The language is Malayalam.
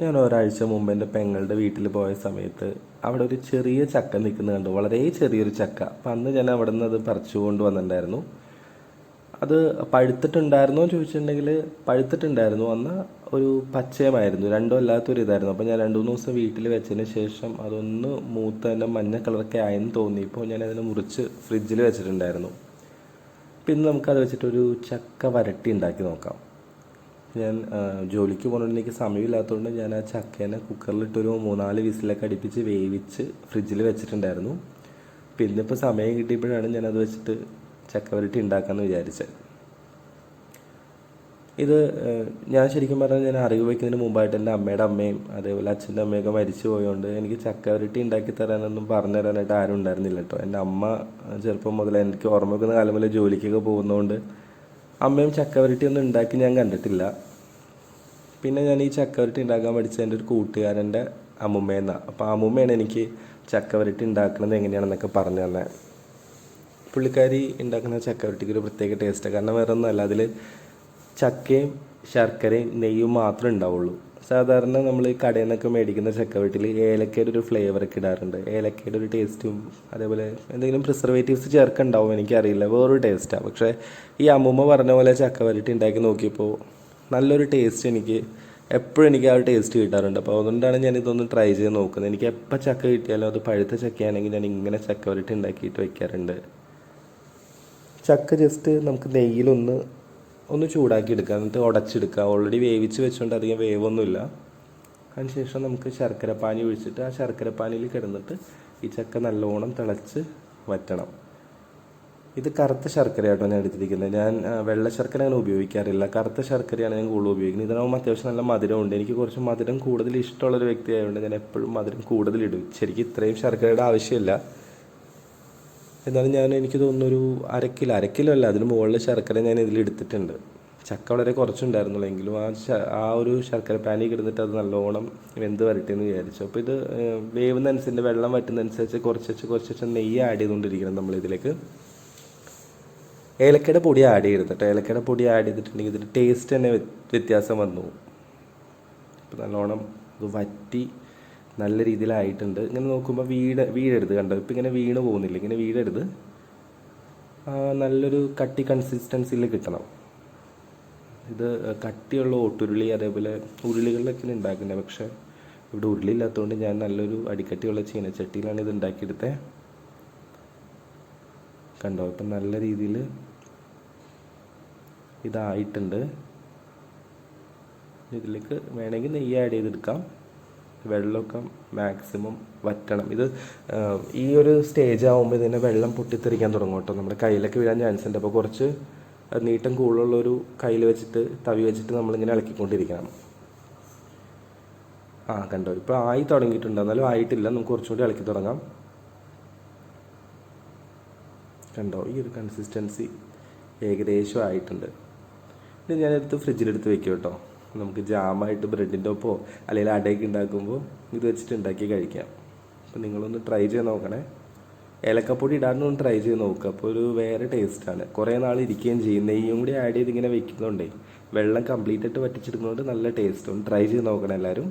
ഞാൻ ഒരാഴ്ച മുമ്പ് എന്റെ പെങ്ങളുടെ വീട്ടിൽ പോയ സമയത്ത് അവിടെ ഒരു ചെറിയ ചക്ക നിൽക്കുന്നത് കണ്ടു. വളരെ ചെറിയൊരു ചക്ക. അപ്പം അന്ന് ഞാൻ അവിടെ നിന്ന് അത് പറിച്ചു കൊണ്ട് വന്നിട്ടുണ്ടായിരുന്നു. അത് പഴുത്തിട്ടുണ്ടായിരുന്നോ ചോദിച്ചിട്ടുണ്ടെങ്കിൽ പഴുത്തിട്ടുണ്ടായിരുന്നു. അന്ന് ഒരു പച്ചയമായിരുന്നു. രണ്ടും അല്ലാത്തൊരു ഇതായിരുന്നു. അപ്പോൾ ഞാൻ രണ്ട് മൂന്ന് ദിവസം വീട്ടിൽ വെച്ചതിന് ശേഷം അതൊന്ന് മൂത്ത് തന്നെ മഞ്ഞ കളറൊക്കെ ആയെന്ന് തോന്നി. തോന്നിയപ്പോൾ ഞാൻ അതിനെ മുറിച്ച് ഫ്രിഡ്ജിൽ വെച്ചിട്ടുണ്ടായിരുന്നു. പിന്നെ നമുക്കത് വെച്ചിട്ടൊരു ചക്ക വരട്ടി ഉണ്ടാക്കി നോക്കാം. ഞാൻ ജോലിക്ക് പോകുന്നതുകൊണ്ട് എനിക്ക് സമയമില്ലാത്തതുകൊണ്ട് ഞാൻ ആ ചക്കേനെ കുക്കറിലിട്ടൊരു മൂന്നാൽ വിസിലൊക്കെ അടുപ്പിച്ച് വേവിച്ച് ഫ്രിഡ്ജിൽ വെച്ചിട്ടുണ്ടായിരുന്നു. പിന്നെ ഇപ്പോൾ സമയം കിട്ടിയപ്പോഴാണ് ഞാനത് വെച്ചിട്ട് ചക്ക വരട്ടി ഉണ്ടാക്കാമെന്ന് വിചാരിച്ചത്. ഇത് ഞാൻ ശരിക്കും പറഞ്ഞാൽ ഞാൻ അറിവ് വയ്ക്കുന്നതിന് മുമ്പായിട്ട് എന്റെ അമ്മയുടെ അമ്മയും അതേപോലെ അച്ഛന്റെ അമ്മയൊക്കെ മരിച്ചു പോയതുകൊണ്ട് എനിക്ക് ചക്ക വരട്ടി ഉണ്ടാക്കി തരാനൊന്നും പറഞ്ഞു തരാനായിട്ട് ആരും ഉണ്ടായിരുന്നില്ല കേട്ടോ. എന്റെ അമ്മ ചെറുപ്പം മുതൽ എനിക്ക് ഓർമ്മ വെക്കുന്ന കാലം മുതലേ ജോലിക്കൊക്കെ പോകുന്നതുകൊണ്ട് അമ്മയും ചക്കവരട്ടി ഒന്നും ഉണ്ടാക്കി ഞാൻ കണ്ടിട്ടില്ല. പിന്നെ ഞാൻ ഈ ചക്കവരട്ടി ഉണ്ടാക്കാൻ പഠിച്ചത് എന്റെ ഒരു കൂട്ടുകാരന്റെ അമ്മുമ്മയെന്നാണ് അപ്പോൾ അമ്മുമ്മയാണ് എനിക്ക് ചക്കവരട്ടി ഉണ്ടാക്കുന്നത് എങ്ങനെയാണെന്നൊക്കെ പറഞ്ഞു തന്നെ. പുള്ളിക്കാരി ഉണ്ടാക്കുന്ന ചക്കവരട്ടിക്ക് ഒരു പ്രത്യേക ടേസ്റ്റാണ് കാരണം വേറെ ഒന്നുമല്ല അതിൽ ചക്കയും ശർക്കരയും നെയ്യും മാത്രമേ ഉണ്ടാവുള്ളൂ. സാധാരണ നമ്മൾ ഈ കടയിൽ നിന്നൊക്കെ മേടിക്കുന്ന ചക്കവെട്ടിൽ ഏലക്കയുടെ ഒരു ഫ്ലേവറൊക്കെ ഇടാറുണ്ട്. ഏലക്കയുടെ ഒരു ടേസ്റ്റും അതേപോലെ എന്തെങ്കിലും പ്രിസർവേറ്റീവ്സ് ചേർക്കുന്നുണ്ടാവും എനിക്കറിയില്ല. വേറൊരു ടേസ്റ്റാണ് പക്ഷേ ഈ അമ്മൂമ്മ പറഞ്ഞ പോലെ ചക്കവരട്ടി ഉണ്ടാക്കി നോക്കിയപ്പോൾ നല്ലൊരു ടേസ്റ്റ് എനിക്ക് എപ്പോഴും എനിക്ക് ആ ഒരു ടേസ്റ്റ് കിട്ടാറുണ്ട്. അപ്പോൾ അതുകൊണ്ടാണ് ഞാൻ ഇതൊന്ന് ട്രൈ ചെയ്ത് നോക്കുന്നത്. എനിക്ക് എപ്പോൾ ചക്ക കിട്ടിയാലും അത് പഴുത്ത ചക്കയാണെങ്കിൽ ഞാൻ ഇങ്ങനെ ചക്കവരട്ടി ഉണ്ടാക്കിയിട്ട് വെക്കാറുണ്ട്. ചക്ക ജസ്റ്റ് നമുക്ക് നെയ്യിലൊന്ന് ഒന്ന് ചൂടാക്കി എടുക്കുക എന്നിട്ട് ഉടച്ചെടുക്കുക. ഓൾറെഡി വേവിച്ച് വെച്ചുകൊണ്ട് അധികം വേവൊന്നുമില്ല. അതിനുശേഷം നമുക്ക് ശർക്കര പാനി ഒഴിച്ചിട്ട് ആ ശർക്കര പാനിയിൽ കിടന്നിട്ട് ഈ ചക്ക നല്ലോണം തിളച്ച് വറ്റണം. ഇത് കറുത്ത ശർക്കരയാട്ടോ ഞാൻ എടുത്തിരിക്കുന്നത്. ഞാൻ വെള്ള ശർക്കര അങ്ങനെ ഉപയോഗിക്കാറില്ല. കറുത്ത ശർക്കരയാണ് ഞാൻ കൂടുതൽ ഉപയോഗിക്കുന്നത്. ഇതിനാകുമ്പോൾ അത്യാവശ്യം നല്ല മധുരമുണ്ട്. എനിക്ക് കുറച്ച് മധുരം കൂടുതൽ ഇഷ്ടമുള്ളൊരു വ്യക്തിയായതുകൊണ്ട് ഞാൻ എപ്പോഴും മധുരം കൂടുതൽ ഇടും. ശരിക്കും ഇത്രയും ശർക്കരയുടെ ആവശ്യമില്ല. എന്നാലും ഞാൻ എനിക്ക് തോന്നുന്നു ഒരു അര കിലോ അല്ല അതിന് മുകളിൽ ശർക്കര ഞാൻ ഇതിൽ എടുത്തിട്ടുണ്ട്. ചക്ക വളരെ കുറച്ചുണ്ടായിരുന്നുള്ളൂ. എങ്കിലും ആ ആ ഒരു ശർക്കര പാനി കിടന്നിട്ട് അത് നല്ലോണം വെന്ത് വരട്ടെ എന്ന് വിചാരിച്ചു. അപ്പോൾ ഇത് വേവുന്ന അനുസരിച്ച് വെള്ളം വറ്റുന്നതനുസരിച്ച് കുറച്ച് വെച്ച് കുറച്ച് വെച്ച് നെയ്യ് ആഡ് ചെയ്തുകൊണ്ടിരിക്കണം നമ്മളിതിലേക്ക്. ഏലക്കയുടെ പൊടി ആഡ് ചെയ്യരുത് കേട്ടോ. ഏലക്കയുടെ പൊടി ആഡ് ചെയ്തിട്ടുണ്ടെങ്കിൽ ഇതിന്റെ ടേസ്റ്റ് തന്നെ വ്യ- വ്യത്യാസം വന്നു. അപ്പോൾ നല്ലോണം ഇത് വറ്റി നല്ല രീതിയിലായിട്ടുണ്ട്. ഇങ്ങനെ നോക്കുമ്പോൾ വീട് വീഴരുത് കണ്ടോ? ഇപ്പം ഇങ്ങനെ വീണ് പോകുന്നില്ല? ഇങ്ങനെ വീഴരുത് നല്ലൊരു കട്ടി കൺസിസ്റ്റൻസിയിൽ കിട്ടണം. ഇത് കട്ടിയുള്ള ഓട്ടുരുളി അതേപോലെ ഉരുളികളിലൊക്കെ ഉണ്ടാക്കുന്നത് പക്ഷേ ഇവിടെ ഉരുളി ഇല്ലാത്തതുകൊണ്ട് ഞാൻ നല്ലൊരു അടിക്കട്ടിയുള്ള ചീനച്ചട്ടിയിലാണ് ഇത് ഉണ്ടാക്കിയെടുത്തത് കണ്ടോ? ഇപ്പം നല്ല രീതിയിൽ ഇതായിട്ടുണ്ട്. ഇതിലേക്ക് വേണമെങ്കിൽ നെയ്യ് ആഡ് ചെയ്തെടുക്കാം. വെള്ളമൊക്കെ മാക്സിമം വറ്റണം. ഇത് ഈ ഒരു സ്റ്റേജ് ആകുമ്പോൾ ഇതിനെ വെള്ളം പൊട്ടിത്തെറിക്കാൻ തുടങ്ങും കേട്ടോ. നമ്മുടെ കയ്യിലൊക്കെ വീഴാൻ ചാൻസ് ഉണ്ട്. അപ്പോൾ കുറച്ച് നീട്ടം കൂടുതലുള്ളൊരു കയ്യിൽ വെച്ചിട്ട് തവി വെച്ചിട്ട് നമ്മളിങ്ങനെ ഇളക്കിക്കൊണ്ടിരിക്കണം. ആ കണ്ടോ? ഇപ്പോൾ ആയി തുടങ്ങിയിട്ടുണ്ട്. എന്നാലും ആയിട്ടില്ല. നമുക്ക് കുറച്ചുകൂടി ഇളക്കി തുടങ്ങാം. കണ്ടോ? ഈ ഒരു കൺസിസ്റ്റൻസി ഏകദേശം ആയിട്ടുണ്ട്. ഇത് ഞാനെടുത്ത് ഫ്രിഡ്ജിലെടുത്ത് വെക്കും കേട്ടോ. നമുക്ക് ജാമായിട്ട് ബ്രെഡിന്റെ ഒപ്പോ അല്ലെങ്കിൽ അടയൊക്കെ ഉണ്ടാക്കുമ്പോൾ ഇത് വെച്ചിട്ട് ഉണ്ടാക്കി കഴിക്കാം. അപ്പോൾ നിങ്ങളൊന്ന് ട്രൈ ചെയ്ത് നോക്കണേ. ഏലക്കപ്പൊടി ഇടാനൊന്ന് ട്രൈ ചെയ്ത് നോക്കുക അപ്പോൾ ഒരു വേറെ ടേസ്റ്റാണ് കുറേ നാൾ ഇരിക്കുകയും ചെയ്യും. നെയ്യും കൂടി ആഡ് ചെയ്ത് ഇങ്ങനെ വെക്കുന്നതുകൊണ്ടേ വെള്ളം കംപ്ലീറ്റ് ആയിട്ട് വറ്റിച്ചെടുക്കുന്നതുകൊണ്ട് നല്ല ടേസ്റ്റ് ഒന്ന് ട്രൈ ചെയ്ത് നോക്കണം എല്ലാവരും.